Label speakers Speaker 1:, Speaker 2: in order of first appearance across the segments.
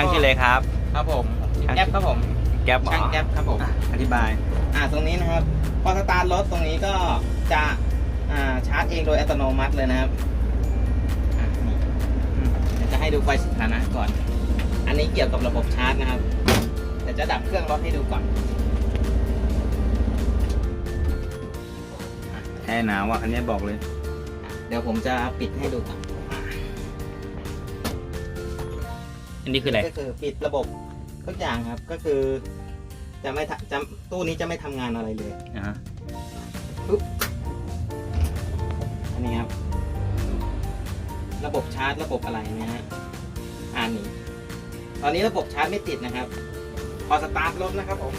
Speaker 1: ช่างชื่ออะไรครับ
Speaker 2: ครับผม
Speaker 1: ช่าง
Speaker 2: แก๊ปครับผม
Speaker 1: แก๊ปเหรอ
Speaker 2: ช่างแก๊ปครับผม
Speaker 1: อะอธิบาย
Speaker 2: อ่าตรงนี้นะครับ พอสตาร์ทรถตรงนี้ก็จะอ่าชาร์จเองโดยอัตโนมัติเลยนะครับอะนี่อืมเดี๋ยวจะให้ดูไฟสถานะก่อน อันนี้เกี่ยวกับระบบชาร์จนะครับเดี๋ยวจะดับเครื่องรถให้ดูก่อน
Speaker 1: แอร์หนาวอะอันนี้บอกเลย
Speaker 2: เดี๋ยวผมจะปิดให้ดูก่อน
Speaker 1: อันนี้คืออะไร
Speaker 2: ก็คือปิดระบบทุกอย่างครับ ก็คือจะไม่ทำจะตู้นี้จะไม่ทำงานอะไรเลย
Speaker 1: อ่าฮะ
Speaker 2: อันนี้ครับ ระบบชาร์จระบบอะไรนะฮะอ่านี่ตอนนี้ระบบชาร์จไม่ติดนะครับ พอสตาร์ทรถนะครับผม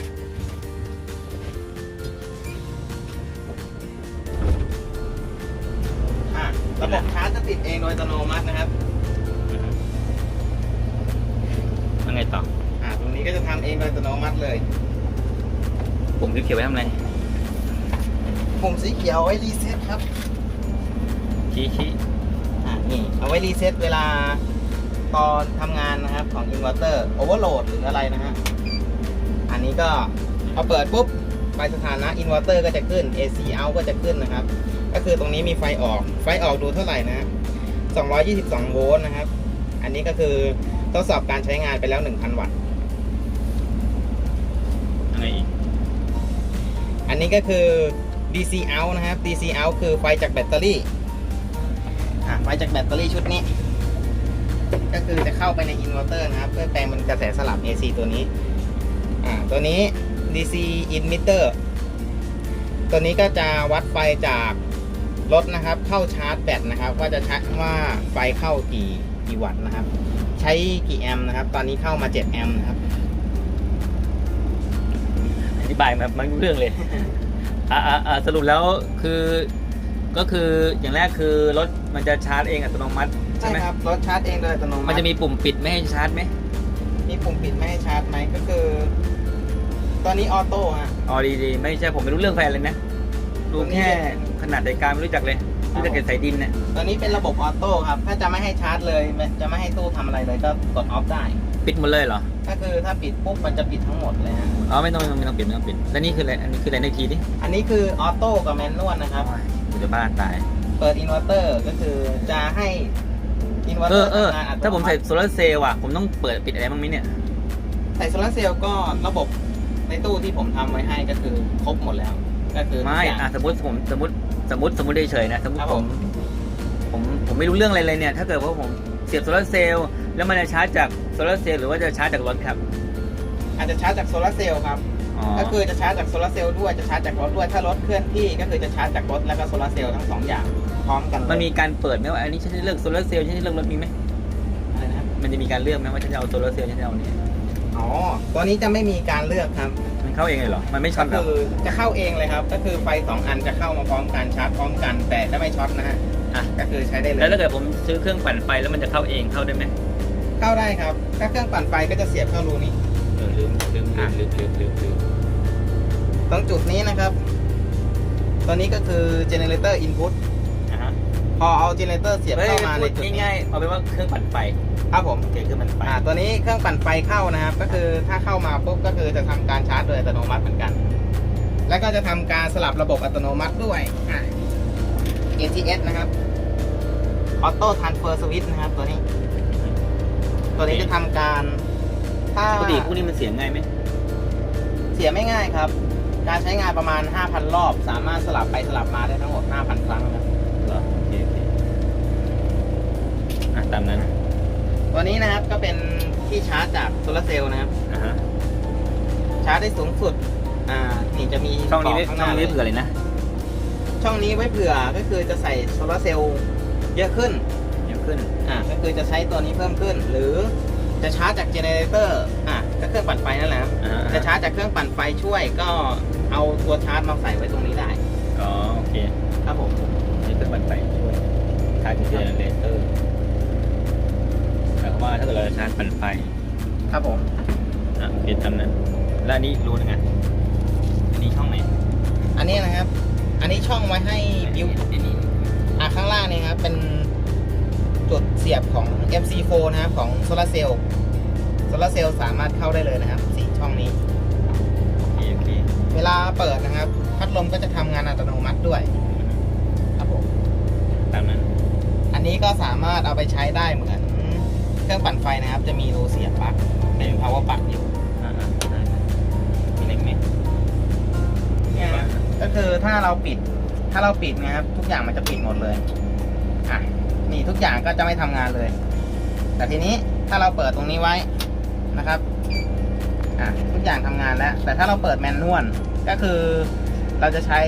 Speaker 2: อะระบบชาร์จจะติดเองโดยอัตโนมัตินะครับ
Speaker 1: อง
Speaker 2: โดยอัตโนมัติเลย
Speaker 1: ผมเขียวๆไว้ทำอะไร
Speaker 2: ปุ่มสีเขียวเอาไว้รีเซ็ตครับ
Speaker 1: ชี้ชี้
Speaker 2: อ่านี่เอาไว้รีเซ็ตเวลาตอนทำงานนะครับของอินเวอร์เตอร์โอเวอร์โหลดหรืออะไรนะฮะ อันนี้ก็พอเปิดปุ๊บไฟสถานะอินเวอร์เตอร์ก็จะขึ้น AC out ก็จะขึ้นนะครับ ก็คือตรงนี้มีไฟออก ไฟออกดูเท่าไหร่นะฮะ222 โวลต์นะครับ อันนี้ก็คือทดสอบการใช้งานไปแล้ว 1,000 วัตต์
Speaker 1: อั
Speaker 2: นนี้ก็คือ DC out นะครับ DC out คือไฟจากแบตเตอรี่อะไฟจากแบตเตอรี่ชุดนี้ ก็คือจะเข้าไปในอินเวอร์เตอร์นะครับ เพื่อแปลงเป็นกระแสสลับ AC ตัวนี้อ่าตัวนี้ DC emitter ตัวนี้ก็จะวัดไฟจากรถนะครับ เข้าชาร์จแบตนะครับ ว่าจะชักว่าไฟเข้ากี่กี่วัตต์นะครับ ใช้กี่แอมป์นะครับ ตอนนี้เข้ามา 7 แอมป์นะครับ
Speaker 1: บายมามันรู้เรื่องเลยอ่าอ่าอ่าสรุปแล้วคือก็คืออย่างแรกคือรถมันจะชาร์จเองอัตโนมัติใช่
Speaker 2: ใช่
Speaker 1: ไหม
Speaker 2: ครับรถชาร์จเองโดยอัตโนมัติ
Speaker 1: มันจะมีปุ่มปิดไม่ให้ชาร์จไหม
Speaker 2: มีปุ่มปิดไม่ให้ชาร์จไหมก็คือ ตอนนี้ออโต้ฮะ
Speaker 1: อ๋อดีดีไม่ใช่ผมไม่รู้เรื่องไฟเลยนะรู้แค่ขนาดใจกลางไม่รู้จักเลย รู้จักแต่สายดินเนี่ย
Speaker 2: ตอนนี้เป็นระบบออโต้ครับ ถ้าจะไม่ให้ชาร์จเลยจะไม่ให้ตู้ทำอะไรเลยก็กดออฟได้
Speaker 1: ปิดหมดเลยเหรอ
Speaker 2: ก็คือถ้าปิดปุ๊บมันจะปิดทั้งหมดเลยฮะ
Speaker 1: อ๋อไม่ต้องไม่ต้องปิดไม่ต้องปิดแล้วนี่คืออะไรอันนี้คืออะไรในทีดิ
Speaker 2: อันนี้คือออโต้กับแมนนวลนะครับ
Speaker 1: กูจะบ้าตาย
Speaker 2: เปิดอินเวอร์เตอร์ก็คือจะให้อินเวอร์
Speaker 1: เอ
Speaker 2: เตอ
Speaker 1: อ
Speaker 2: ร์
Speaker 1: เออ
Speaker 2: ทำงานอัตโน
Speaker 1: ถ้าผมใส่
Speaker 2: ติ
Speaker 1: โซลาร์เซลล์อะผมต้องเปิดปิดอะไรบ้างไหมเนี่ย
Speaker 2: ใส่โซลาร์เซลล์ก็ระบบในตู้ที่ผมทำไว้ให้ก็คือครบหมดแล้ว ก็คือทุก
Speaker 1: ไม่
Speaker 2: อย่าง
Speaker 1: อะสมมติผมสมมติ สมมติสมมติเฉยๆนะสมมติ
Speaker 2: ครับ
Speaker 1: ผ
Speaker 2: ผม ม
Speaker 1: ผมผมไม่รู้เรื่องอะไรเลยเนี่ย ถ้าเกิดว่าผมเสียบโซลาร์เซลล์แล้วมันจะชาร์จจากโซลาร์เซลล์หรือว่าจะชาร์จจากรถครับ
Speaker 2: อาจจะชาร์จจากโซลาร์เซลล์ครับ
Speaker 1: อ๋อ
Speaker 2: ก็คือจะชาร์จจากโซลาร์เซลล์ด้วยจะชาร์จจากรถด้วยถ้ารถเคลื่อนที่ก็คือจะชาร์จจากรถแล้วก็โซลาร์เซลล์ทั้งสองอย่างพร้อมกันเลย
Speaker 1: มันมีการเปิดไหมว่าอันนี้ฉันจะเลือกโซลาร์เซลล์ฉันจะเลือกรถมีไหม
Speaker 2: อะไรนะครับ
Speaker 1: มันจะมีการเลือกไหมว่าฉันจะเอาโซลาร์เซลล์ฉันจะเอาเนี่ย
Speaker 2: อ๋อตัวนี้จะไม่มีการเลือกครับ
Speaker 1: มันเข้าเองเลยเหรอ มันไม่ช็
Speaker 2: ก็
Speaker 1: อตเหรอ
Speaker 2: คือจะเข้าเองเลยครับ ก็คือไฟสองอันจะเข้ามาพร้อมกันชาร์จพร้อมกัน แต่จะไม่ช็อตนะฮะ
Speaker 1: อะ
Speaker 2: ก็คือใช้ได้เล
Speaker 1: แล้ว
Speaker 2: ย
Speaker 1: ถ้าเกิดผมซื้อเครื่องปั่นไฟแล้วมันจะเข้าเองเข้าได้ไหม
Speaker 2: เข้าได้ครับถ้าเครื่องปั่นไฟก็จะเสียบเข้ารูนี้
Speaker 1: เออลืมลืมลืมลืมลืมลืมลืม
Speaker 2: ตรงจุดนี้นะครับ ตัวนี้ก็คือ generator input
Speaker 1: อะฮะ
Speaker 2: พอเอา generator เสียบ
Speaker 1: เฮ้ย
Speaker 2: เข้ามาใน
Speaker 1: พูด
Speaker 2: จุดนี้
Speaker 1: ง่ายๆเอาเป็นว่าเครื่องปั่นไฟ
Speaker 2: ครับผม
Speaker 1: โอเคเครื่องปั่นไฟ
Speaker 2: อ่าตัวนี้เครื่องปั่นไฟเข้านะครับ ก็คือถ้าเข้ามาปุ๊บก็คือจะทำการชาร์จโดยอัตโนมัติเหมือนกัน แล้วก็จะทำการสลับระบบอัตโนมัติด้วยอ่า ATS นะครับ Auto Transfer Switch นะครับตัวนี้ ตัวนี้จะทำการถ้า
Speaker 1: ปกติพวกนี้มันเสียงง่ายไหม
Speaker 2: เสียไม่ง่ายครับ การใช้งานประมาณ 5,000 รอบ สามารถสลับไปสลับมาได้ทั้งหมด 5,000 ครั้งครับ
Speaker 1: ตามนั้น
Speaker 2: ตัวนี้นะครับก็เป็นที่ชาร์จจากโซลาร์เซลล์นะครับ
Speaker 1: อะฮะ
Speaker 2: ชาร์จได้สูงสุด อ่า นี่จะมี
Speaker 1: ช่องนี้ไว้
Speaker 2: ต่ข้างห
Speaker 1: ช่อง
Speaker 2: น้า
Speaker 1: นี้
Speaker 2: เลย
Speaker 1: เผื่อเลยนะ
Speaker 2: ช่องนี้ไว้เผื่อก็คือจะใส่โซลาร์เซลล์เยอะขึ้น
Speaker 1: เดี๋ยวขึ้น
Speaker 2: อ่า ก็คือจะใช้ตัวนี้เพิ่มขึ้น หรือจะชาร์จจากเจเนเรเตอร์ อ่าก็เครื่องปั่นไฟนั่นแหละครับ
Speaker 1: อ่า
Speaker 2: จะชาร์จจากเครื่องปั่นไฟช่วยก็เอาตัวชาร์จมาใส่ไว้ตรงนี้ได้
Speaker 1: อ๋อ โอเค
Speaker 2: ครับผม
Speaker 1: นี่เป็นบันไฟช่วยชาร์จเจเนเรเตอร์หมายค วามว่าถ้าเกิดเราจะชาร์จปั่นไฟ
Speaker 2: ครับผม
Speaker 1: อะโอเคตามนั้นแล้วอันนี้รู้ยังไงอันนี้ช่องไหน
Speaker 2: อันนี้นะครับ อันนี้ช่องไว้ให้บิว
Speaker 1: อันนี้
Speaker 2: อ่าข้างล่างนี่ครับเป็นจุดเสียบของ MC4 นะครับของโซลาร์เซลล์โซลาร์เซลล์สามารถเข้าได้เลยนะครับสี่ช่องนี้
Speaker 1: โอเคโอเค
Speaker 2: เวลาเปิดนะครับ พัดลมก็จะทำงานอัตโนมัติด้วย ครับผม
Speaker 1: ตามนั้น
Speaker 2: อันนี้ก็สามารถเอาไปใช้ได้เหมือน เครื่องปั่นไฟนะครับ จะมีรูเสียบปลั๊กเป็น power plug อยู่
Speaker 1: อ่าๆได้มีเล็กไหม
Speaker 2: เนี่ยฮะก็คือถ้าเราปิด ถ้าเราปิดนะครับ ทุกอย่างมันจะปิดหมดเลยอะนี่ทุกอย่างก็จะไม่ทำงานเลย แต่ทีนี้ถ้าเราเปิดตรงนี้ไว้นะครับอะทุกอย่างทำงานแล้ว แต่ถ้าเราเปิดแมนนวลก็คือเราจะใช้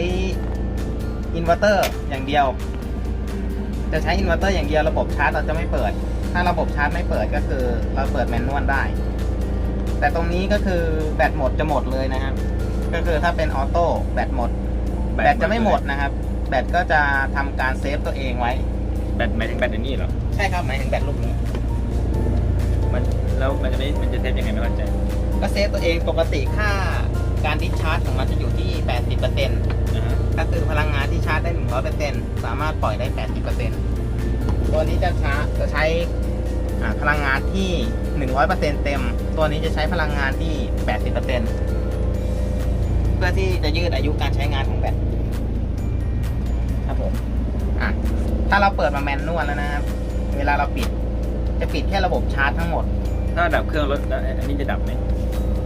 Speaker 2: อินเวอร์เตอร์อย่างเดียว จะใช้อินเวอร์เตอร์อย่างเดียวระบบชาร์จเราจะไม่เปิด ถ้าระบบชาร์จไม่เปิดก็คือเราเปิดแมนนวลได้ แต่ตรงนี้ก็คือแบตหมดจะหมดเลยนะครับ ก็คือถ้าเป็นออโต้แบตหมด แบตจะไม่หมดนะครับ แบตก็จะทำการเซฟตัวเองไว้
Speaker 1: แบตหมายถึงแบตอันนี้เหรอ
Speaker 2: ใช่ครับหมายถึงแบตลูกนี้
Speaker 1: มันแล้วมันจะไม่มันจะเซฟยังไงไม่เข้าใจ
Speaker 2: ก็เซฟตัวเองปกติค่าการดิสชาร์จของมันจะอยู่ที่ 80%
Speaker 1: นะฮะ
Speaker 2: ก็คือพลังงานที่ชาร์จได้ 100%สามารถปล่อยได้ 80%ตัวนี้จะชาร์จจะใช้อ่า พลังงานที่ 100%เต็ม ตัวนี้จะใช้พลังงานที่ 80%เพื่อที่จะยืดอายุการใช้งานของแบตครับผมอะถ้าเราเปิดมาแมนนวลแล้วนะครับ เวลาเราปิด จะปิดแค่ระบบชาร์จทั้งหมด
Speaker 1: ถ้าดับเครื่องรถแล้วอันนี้จะดับไหม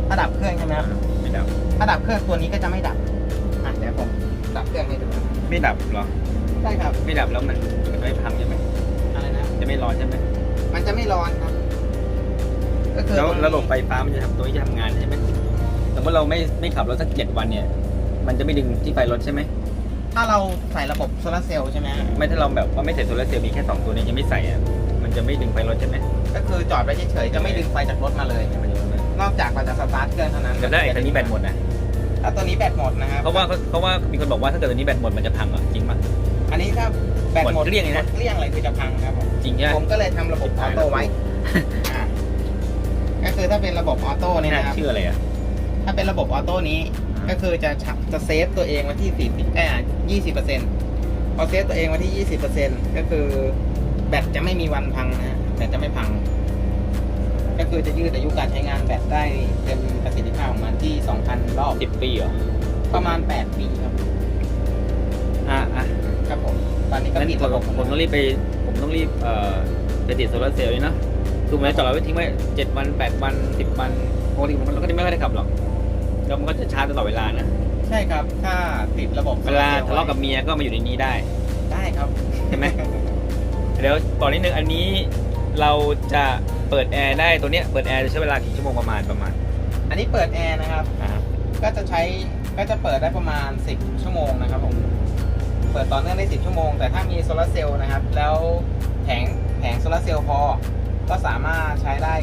Speaker 2: ถ้าดับเครื่องใช่ไหมครับ
Speaker 1: ไม่ดับ
Speaker 2: ถ้าดับเครื่องตัวนี้ก็จะไม่ดับอะเดี๋ยวผมดับเครื่องให้ดู
Speaker 1: ไม่ดับเหรอ
Speaker 2: ใช่ครับ
Speaker 1: ไม่ดับแล้วมันมันไม่พังใช่ไหม
Speaker 2: อะไรนะ
Speaker 1: จะไม่ร้อนใช่ไหม
Speaker 2: มันจะไม่ร้อนครับ ก็คือ
Speaker 1: แล้ว
Speaker 2: ตงนี้
Speaker 1: ระบบไฟฟ้ามันจะทำตัวนี้จะทำงานใช่ไหมสมมติเราไม่ไม่ขับรถสักเจ็ดวันเนี่ย มันจะไม่ดึงที่ไฟรถใช่ไหม
Speaker 2: ถ้าเราใส่ระบบโซลาร์เซลล์ใช่ไหมฮะ
Speaker 1: ไม่ถ้าเราแบบว่าไม่ใส่โซลาร์เซลล์มีแค่สองตัวนี้ยังไม่ใส่อะมันจะไม่ดึงไฟรถใช่ไหม
Speaker 2: ก็คือจอดไว้เฉยๆจะไม่ดึงไฟจากรถมาเลย
Speaker 1: มันจะไม่
Speaker 2: นอกจากเราจะสตาร์ทเครื่องเท่านั้น
Speaker 1: แต่ถ้าไอ้ตัวนี้แบตหมดนะ
Speaker 2: ถ้าตัวนี้แบตหมดนะครับ
Speaker 1: เพราะว่าเพราะว่ามีคนบอกว่าถ้าเกิดตัวนี้แบตหมดมันจะพังเหรอจริงปะ
Speaker 2: อันนี้ถ้าแบตหมด
Speaker 1: หมดเกลี้ยงเลยนะ
Speaker 2: หมดเกลี้ยงเลยคือจะพังครับผม
Speaker 1: จริงใช่ไหม
Speaker 2: ผมก็เลยทำระบบออโต้ไว้อ่าก็คือถ้าเป็นระบบออโต้
Speaker 1: ไม่
Speaker 2: นี่
Speaker 1: น่า
Speaker 2: นะครับ
Speaker 1: เชื่อเลยอะ
Speaker 2: ถ้าเป็นระบบออโต้นี้ก็คือจะชะจะเซฟตัวเองไว้ที่สี่สิบเอ่อยี่สิบเปอร์เซ็นต์พอเซฟตัวเองไว้ที่ยี่สิบเปอร์เซ็นต์ก็คือแบตจะไม่มีวันพังนะฮะแบตจะไม่พัง ก็คือจะยืดอายุการใช้งานแบตได้เต็มประสิทธิภาพของมันที่2,000รอบ
Speaker 1: สิบปีเหรอ
Speaker 2: ประมาณ8ปีครับ
Speaker 1: อะอะ
Speaker 2: ครับผ มตอนนี้ก็
Speaker 1: งั้น
Speaker 2: ปิด
Speaker 1: ผม
Speaker 2: ระบบ
Speaker 1: ผมต้องรีบไป ผมต้องรีบเอ่อไปติดโซลาร์เซลล์นี่เนาะถูกไหมจอดไว้ทิ้งไว้เจ็ดวันแปดวันสิบวันปกติมันก็จะไม่ค่อยได้ขับหรอกแล้วมันก็จะชาร์จตลอดเวลานะ
Speaker 2: ใช่ครับ ถ้าติดระบบ
Speaker 1: เวลาทะเลาะกับเมียก็มาอยู่ในนี้ได้
Speaker 2: ได้ครับ
Speaker 1: ใช่ไหม เดี๋ยวตอนนี้หนึ่งอันนี้เราจะเปิดแอร์ได้ตัวเนี้ยเปิดแอร์จะใช้เวลากี่ชั่วโมงประมาณประมาณ
Speaker 2: อันนี้เปิดแอร์นะครับ
Speaker 1: อ่า
Speaker 2: ก็จะใช้ก็จะเปิดได้ประมาณ 10 ชั่วโมงนะครับผมเปิดต่อเนื่องได้ 10 ชั่วโมง แต่ถ้ามีโซลาร์เซลล์นะครับ แล้วแผงแผงโซลาร์เซลล์พอ ก็สามารถใช้ได้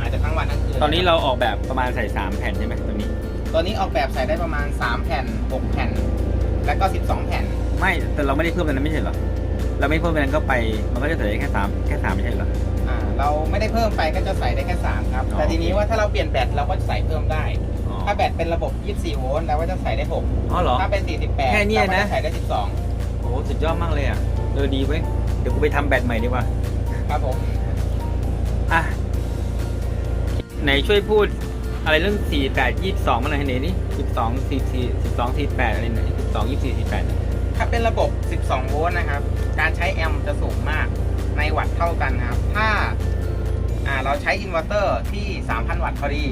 Speaker 2: อาจจะทั้งวันทั้งคืน
Speaker 1: ตอนนี้เราออกแบบประมาณใส่สามแผ่นใช่ไหมตัวนี้
Speaker 2: ตัวนี้ออกแบบใส่ได้ประมาณ 3 แผ่น 6 แผ่น แล้วก็ 12 แผ่น
Speaker 1: ไม่ แต่เราไม่ได้เพิ่มตัวนั้นไม่ใช่เหรอ เราไม่เพิ่มตัวนั้นก็ไป มันก็จะใส่ได้แค่สามแค่สามไม่ใช่เหรอ
Speaker 2: อ่า เราไม่ได้เพิ่มไปก็จะใส่ได้แค่ 3 ครับ
Speaker 1: อ๋อ
Speaker 2: แต่ทีนี้ว่าถ้าเราเปลี่ยนแบตเราก็จะใส่เพิ่มได้
Speaker 1: อ๋อ
Speaker 2: ถ้าแบตเป็นระบบ 24 โวลต์เราก็จะใส่ได้
Speaker 1: อ๋อเหรอ
Speaker 2: 6ถ้าเป็น 48
Speaker 1: แค่เนี้ยนะ
Speaker 2: เราก็จใส่ได้
Speaker 1: โอ้โหสุดยอดมากเลยอะเออดีเว้ยเดี๋ยวกูไปทำแบตใหม่ดีกว่า
Speaker 2: 12ครับผม
Speaker 1: อะไหนช่วยพูดอะไรเรื่องสี่แปดยี่สิบสองมาหน่อยให้หน่อยนี่สิบสองสี่สี่สิบสองสี่แปดอะไรหน่อยสิบสองยี่สิบสี่สี่แปด
Speaker 2: ถ้าเป็นระบบ 12 โวลต์นะครับ การใช้แอมป์จะสูงมาก ในวัตต์เท่ากันนะครับ ถ้าอ่าเราใช้อินเวอร์เตอร์ที่ 3,000 วัตต์พอดี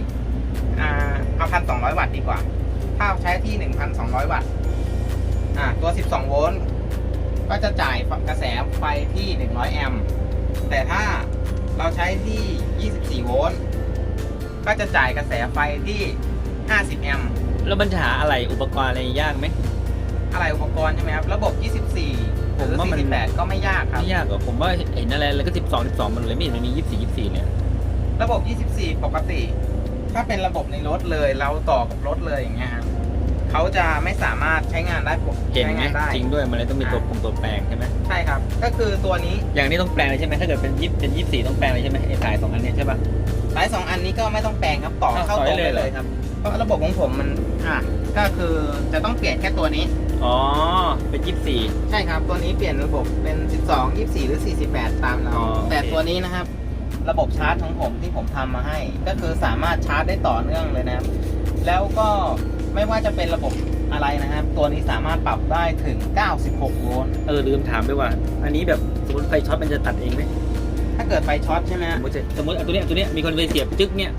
Speaker 2: อ่าเอา1,200 วัตต์ดีกว่า ถ้าใช้ที่ 1,200 วัตต์อ่าตัว 12 โวลต์ ก็จะจ่ายกระแสไฟที่ 100 แอมป์แต่ถ้าเราใช้ที่ 24 โวลต์ก็จะจ่ายกระแสไฟที่ 50 แอมป์
Speaker 1: แล้วมันจะหาอะไรอุปกรณ์อะไรยากไหม
Speaker 2: อะไรอุปกรณ์ใช่ไหมครับ ระบบ 24หรือ
Speaker 1: ผมว่ามัน
Speaker 2: 48ก็ไม่ยากครับ
Speaker 1: ไม่ยากหรอกผมว่าเห็นอะไรแล้วก็สิบสองสิบสองมันเลยไม่เห็นมันมียี่สิบสี่ยี่สิบสี่เนี่ย
Speaker 2: ระบบ 24 ปกติ ถ้าเป็นระบบในรถเลยเราต่อกับรถเลยอย่างเงี้ยครับ เขาจะไม่สามารถใช้งานได้ปก
Speaker 1: เห็น
Speaker 2: ใช้
Speaker 1: ไหม
Speaker 2: งานได้
Speaker 1: จริงด้วยมันเลยต้องมีตัวปรุงตัวแปลงใช่ไหม
Speaker 2: ใช่ครับ ก็คือตัวนี้
Speaker 1: อย่างนี้ต้องแปลงเลยใช่ไหมถ้าเกิดเป็นยี่เป็นยี่สิบสี่ต้องแปลงเลยใช่ไหมไอ้สายสองอันเนี้ยใช่ปะ
Speaker 2: สายสองอันนี้ก็ไม่ต้องแปลงครับต่อ
Speaker 1: อ้าว
Speaker 2: เข้า
Speaker 1: ต่อ
Speaker 2: ต
Speaker 1: ได้
Speaker 2: รง
Speaker 1: เลย
Speaker 2: ได้เลยครับ เพราะระบบของผมมันอะก็คือจะต้องเปลี่ยนแค่ตัวนี้
Speaker 1: อ๋อ เป็นยี่สิบสี่
Speaker 2: ใช่ครับ ตัวนี้เปลี่ยนระบบเป็น 12 24 หรือ 48 ตามเรา
Speaker 1: อ๋อโอเค
Speaker 2: แต่ตัวนี้นะครับ ระบบชาร์จของผมที่ผมทำมาให้ ก็คือสามารถชาร์จได้ต่อเนื่องเลยนะครับ แล้วก็ ไม่ว่าจะเป็นระบบอะไรนะครับ ตัวนี้สามารถปรับได้ถึง 96 โวลต์
Speaker 1: เออลืมถามด้วยว่า อันนี้แบบสมมติไฟช็อตมันจะตัดเองไหม
Speaker 2: ถ้าเกิดไฟช็อตใช่ไหม
Speaker 1: ส
Speaker 2: ฮะ
Speaker 1: มมติสมมติเอาตัวเนี้ยตัวเนี้ยมีคนไปเสียบจึ๊กเนี่ย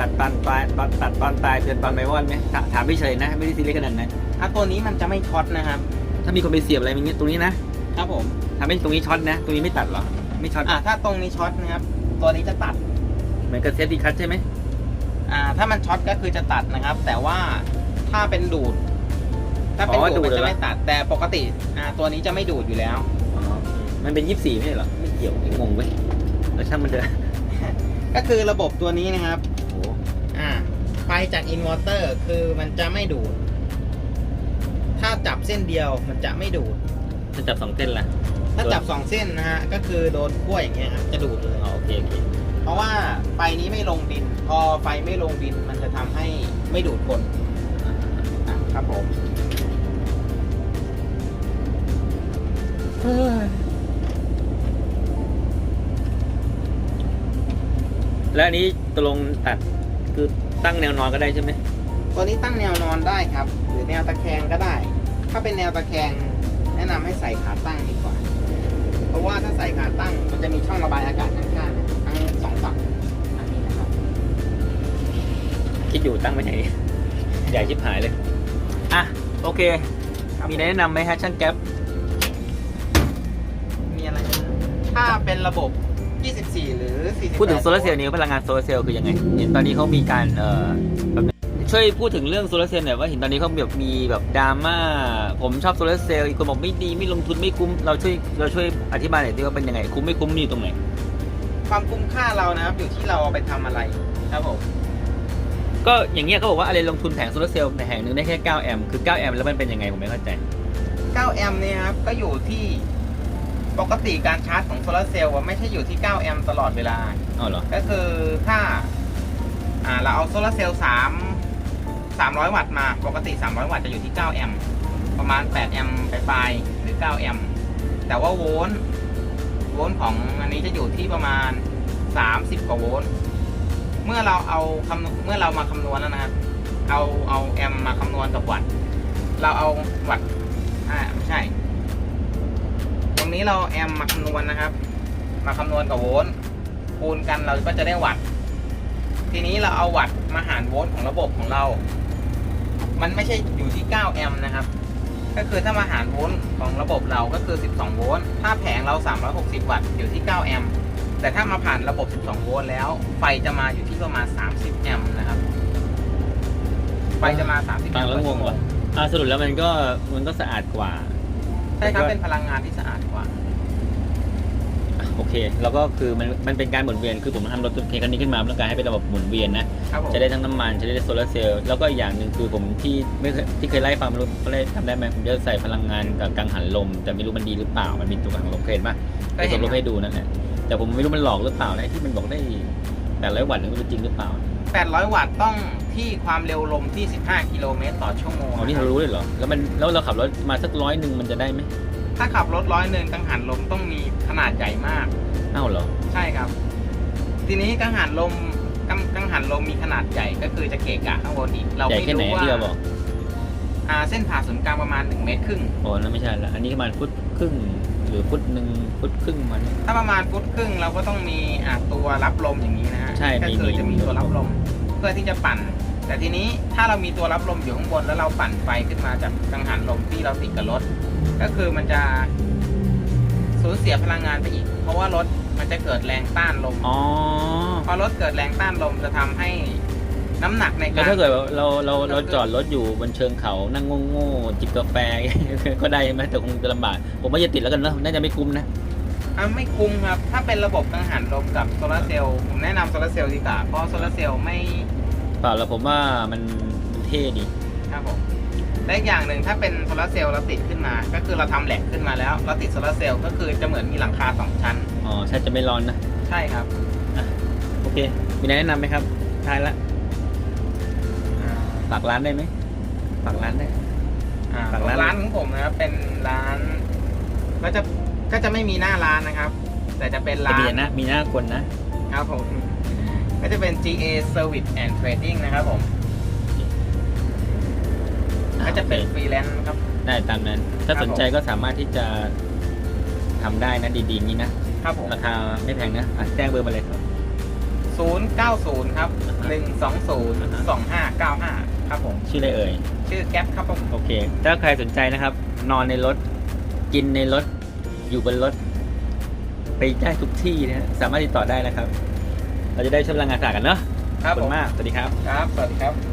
Speaker 1: ตัดตอนปลายตัดตัดตอนปลายเตือนตอนไมวอนไหมถถามพี่เฉยนะ ไม่ได้ซีเรียสขนาดนั้น
Speaker 2: อะตัวนี้มันจะไม่ช็อตนะครับ
Speaker 1: ถ้ามีคนไปเสียบอะไรอย่างเงี้ยตรงนี้นะครับ
Speaker 2: ผม
Speaker 1: ทำให้ตรงนี้ช็อตนะ ตรงนี้ไม่ตัดเหรอ ไม่ช็อต
Speaker 2: อะถ้าตรงนี้ช็อตนะครับ ตัวนี้จะตัด
Speaker 1: เหมือนกับเซฟตี้คัทใช่ไหม
Speaker 2: อ่าถ้ามันช็อตก็คือจะตัดนะครับ แต่ว่าถ้าเป็นดูด ถ้าเป็น
Speaker 1: อ๋อ
Speaker 2: ดูด
Speaker 1: ดูด
Speaker 2: มันจะ
Speaker 1: เหรอ
Speaker 2: ไม่ตัดแต่ปกติอ่าตัวนี้จะไม่ดูดอยู่แล้ว
Speaker 1: อ๋อมันเป็นยี่สิบสี่ไม่ใช่เหรอไม่เกี่ยวงงเว้ยแล้วช่างมันเถอะ
Speaker 2: ก็คือระบบตัวนี้นะครับ
Speaker 1: โอ้โห
Speaker 2: อ่าไฟจากอินเวอร์เตอร์คือมันจะไม่ดูด ถ้าจับเส้นเดียวมันจะไม่ดูด
Speaker 1: ถ้าจับสองเส้นละ
Speaker 2: ถ้าจับสองเส้นนะฮะก็คือโดนขั้วอย่างเงี้ยครับจะดูดเลย
Speaker 1: อ๋อโอเคโอเค
Speaker 2: เพราะว่าไฟนี้ไม่ลงดิน พอไฟไม่ลงดินมันจะทำให้ไม่ดูดคนอะครับผม
Speaker 1: แล้วอันนี้ตกลงตัดคือตั้งแนวนอนก็ได้ใช่ไหม
Speaker 2: ตัวนี้ตั้งแนวนอนได้ครับ หรือแนวตะแคงก็ได้ ถ้าเป็นแนวตะแคงแนะนำให้ใส่ขาตั้งดีกว่า เพราะว่าถ้าใส่ขาตั้งมันจะมีช่องระบายอากาศข้าง อ
Speaker 1: ยู่ตั้งไว้ไหน ใหญ่ชิบหายเลย อะ โอเค
Speaker 2: ครับ
Speaker 1: มีแนะนำไหมฮะช่างแก๊ป
Speaker 2: มีอะไรนะถ้าเป็นระบบ 24 หรือ48
Speaker 1: พูดถึงโซลาร์เซลล์นี้พลังงานโซลาร์เซลล์คือยังไง เห็นตอนนี้เขามีการเอ่อแบบช่วยพูดถึงเรื่องโซลาร์เซลล์หน่อยว่าเห็นตอนนี้เขาแบบมีแบบดราม่าผมชอบโซลาร์เซลล์อีกคนบอกไม่ดีไม่ลงทุนไม่คุ้มเราช่วยเราช่วยอธิบายหน่อยที่ว่าเป็นยังไงคุ้มไม่คุ้มนี่อยู่ตรงไหน
Speaker 2: ความคุ้มค่าเรานะครับอยู่ที่เราเอาไปทำอะไรครับผม
Speaker 1: ก็อย่างเงี้ยเขาบอกว่าอะไรลงทุนแผงโซลาร์เซลล์แผงหนึ่งได้แค่ 9 แอมป์คือ 9 แอมป์แล้วมันเป็นยังไงผมไม่เข้าใจ
Speaker 2: 9 แอมป์เนี่ยครับก็อยู่ที่ปกติการชาร์จของโซลาร์เซลล์อะไม่ใช่อยู่ที่ 9 แอมป์ตลอดเวลา
Speaker 1: อ๋อเหรอ
Speaker 2: ก็คือถ้าอ่าเราเอาโซลาร์เซลล์สามสามร้อยวัตต์มาปกติ 300 วัตต์จะอยู่ที่ 9 แอมป์ประมาณ 8 แอมป์ปลายๆหรือ 9 แอมป์แต่ว่าโวลต์โวลต์ของอันนี้จะอยู่ที่ประมาณ 30 กว่าโวลต์ เมื่อเราเอาคำเมื่อเรามาคำนวณแล้วนะครับ เอาเอาแอมมาคำนวณกับวัตเราเอาวัตอ่าไม่ใช่ ตรงนี้เราแอมมาคำนวณนะครับ มาคำนวณกับโวลต์คูณกันเราก็จะได้วัตทีนี้เราเอาวัตมาหารโวลต์ของระบบของเรา มันไม่ใช่อยู่ที่ 9 แอมนะครับ ก็คือถ้ามาหารโวลต์ของระบบเราก็คือ 12 โวลต์ ถ้าแผงเรา 360 วัตต์อยู่ที่ 9 แอมป์ แต่ถ้ามาผ่านระบบ 12 โวลต์แล้ว ไฟจะมาอยู่ที่ประมาณ 30 แอมป์นะครับ ไฟจะมา 30
Speaker 1: ฟังแล้วงงว่ะอ่าสรุปแล้วมันก็มันก็สะอาดกว่า
Speaker 2: ใช่ครับเป็นพลังงานที่สะอาดกว่า
Speaker 1: โอเค แล้วก็คือมันมันเป็นการหมุนเวียนคือผมทำรถเคคันนี้ขึ้นมาเพื่อการให้เป็นระบบหมุนเวียนนะ
Speaker 2: ครับผม
Speaker 1: จะได้ทั้งน้ำมันจะได้โซลาร์เซลล์แล้วก็อีกอย่างหนึ่งคือผมที่ไม่เคยที่เคยไล่ฟังไม่รู้เขาได้ทำได้ไหมผมจะใส่พลังงานกับกังหันลม แต่ไม่รู้มันดีหรือเปล่ามันมีตัวกังหันลมเคยเห็นปะ
Speaker 2: เค
Speaker 1: ไป
Speaker 2: ยเห็
Speaker 1: ส่
Speaker 2: น
Speaker 1: งรูป
Speaker 2: ครับ
Speaker 1: ให้ดูนั่นแหละ แต่ผมไม่รู้มันหลอกหรือเปล่านะไอ้ที่มันบอกได้แต่ร้อยวัตต์นี่ไม่รู้จริงหรือเปล่า
Speaker 2: 800 วัตต์ต้องที่ความเร็วลมที่ 15 กิโลเมตรต่อชั่วโมง
Speaker 1: อ๋อนี่เรารู้เลยเหรอ แล้วมันแล้วเราขับรถมาสักร้อยหนึ่งมันจะได้ไหม
Speaker 2: ถ้าขับรถร้อยหนึ่งกังหันลมต้องมีขนาดใหญ่มาก
Speaker 1: อ้าวเหรอ
Speaker 2: ใช่ครับ ทีนี้กังหันลมกังกังหันลมมีขนาดใหญ่ก็คือจะเกะกะข้างบนอีก เรา
Speaker 1: ใหญ่
Speaker 2: ไม่
Speaker 1: แค่ไหน
Speaker 2: รู้ว่า
Speaker 1: ที่เราบอก
Speaker 2: อ่าเส้นผ่าศูนย์กลางประมาณ1เมตรครึ่ง
Speaker 1: อ๋อนั่นไม่ใช่ละ อันนี้ประมาณฟุตครึ่ง หรือฟุตหนึ่งฟุตครึ่งมัน
Speaker 2: ถ้าประมาณฟุตครึ่งเราก็ต้องมีอ่าตัวรับลมอย่างนี้นะฮะ
Speaker 1: ใช่
Speaker 2: ก็
Speaker 1: มี
Speaker 2: คือ
Speaker 1: มี
Speaker 2: จะมีตัวรับลม เพื่อที่จะปั่น แต่ทีนี้ถ้าเรามีตัวรับลมอยู่ข้างบนแล้วเราปั่นไฟขึ้นมาจากกังหันลมที่เราติดกับรถ ก็คือมันจะสูญเสียพลังงานไปอีก เพราะว่ารถมันจะเกิดแรงต้านลม
Speaker 1: อ๋อ
Speaker 2: พอรถเกิดแรงต้านลมจะทำให้ น้ำหนักใน
Speaker 1: แล้
Speaker 2: กาวร
Speaker 1: ถ้าเกิดว่าเราเราเราจอดรถอยู่บนเชิงเขานั่งโง่ๆจิบกาแฟ ก็ได้ไหมแต่คงจะลำบากผมว่าจะติดแล้วกันเนอะน่าจะไม่คุ้มนะ
Speaker 2: อะไม่คุ้มครับ ถ้าเป็นระบบกังหันลมกับโซลาร์เซลล์ผมแนะนำโซลาร์เซลล์ดีกว่า เพราะโซลาร์เซลล์ไม่
Speaker 1: เปล่าแล้วผมว่ามันมันเท่ดี
Speaker 2: ครับผมและอีกอย่างหนึ่งถ้าเป็นโซลาร์เซลล์เราติดขึ้นมา ก็คือเราทำแหลกขึ้นมาแล้ว เราติดโซลาร์เซลล์ก็คือจะเหมือนมีหลังคาสองชั้น
Speaker 1: อ๋อใช่จะไม่ร้อนนะ
Speaker 2: ใช่ครับ
Speaker 1: โอเค มีอะไรแนะนำไหมครับท้ายละ ฝากร้านได้ไหมฝากร้านได้
Speaker 2: อ่า
Speaker 1: ฝากร้าน
Speaker 2: ร้านของผมนะครับเป็นร้านก็จะก็จะไม่มีหน้าร้านนะครับจแต่จะเป็น
Speaker 1: แต่
Speaker 2: ร้า
Speaker 1: มี
Speaker 2: น
Speaker 1: นะ มีหน้าคนนะ
Speaker 2: ครับผมก็จะเป็น GA Service and Trading นะครับผมก็จะเป็น
Speaker 1: โอ
Speaker 2: ฟรีแลนซ์ครับ
Speaker 1: เคได้ตามนั้น ถ้า
Speaker 2: ครับ
Speaker 1: สนใจก็สามารถที่จะทำได้นะดีๆนี้นะ
Speaker 2: ครับผม
Speaker 1: ราคาไม่แพงนะอะแจ้งเบอร์มาเลยครับ
Speaker 2: 090 ครับ 120 2595 ครับผม
Speaker 1: ชื่ออะไรเอ่ย
Speaker 2: ชื่อแก๊ปครับผม
Speaker 1: โอเค ถ้าใครสนใจนะครับ นอนในรถ กินในรถ อยู่บนรถ ไปได้ทุกที่นะฮะสามารถติดต่อได้นะครับ เราจะได้ช่วยพลังงานสะอาดกันเนาะ
Speaker 2: ครับ
Speaker 1: ขอบ
Speaker 2: ผ
Speaker 1: คุ
Speaker 2: ม
Speaker 1: ณมาก สวัสดีครับ
Speaker 2: ครับ สวัสดีครับ